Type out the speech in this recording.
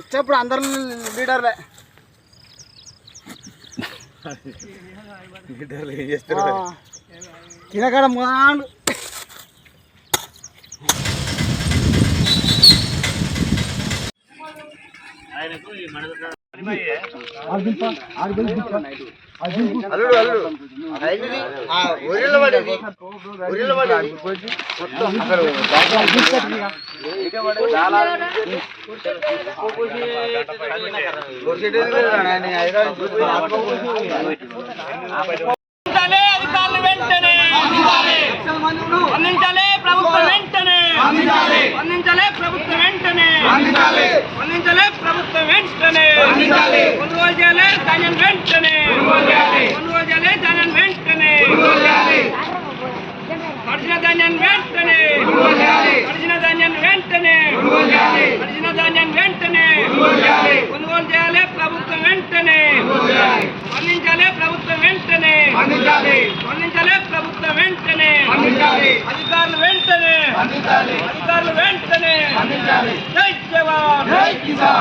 ఇచ్చేప్పుడు అందరు లీడర్లే? తినకాడ మొదలు అల్లుడు అల్లుడు. ఒరిల పడేది ఒరిల పడేది మొత్తం వెంటనే అందించాలి ప్రభుత్వం వెంటనే. అందించాలి. ప్రభుత్వం వెంటనే. అందించాలి. ప్రభుత్వం వెంటనే. కొనుగోలు చేయాలి ధాన్యం వెంటనే కొనుగోలు చేయాలి ధాన్యం వెంటనే అడిచిన ధాన్యం వెంటనే అడిచిన ధాన్యం వెంటనే అడిచిన ధాన్యం వెంటనే కొనుగోలు చేయాలి ప్రభుత్వం వెంటనే అందించాలి ప్రభుత్వం వెంటనే అందించాలి ప్రభుత్వం వెంటనే. అధికారులు వెంటనే. అధికారులు వెంటనే. జై జవాన్. జై జవాన్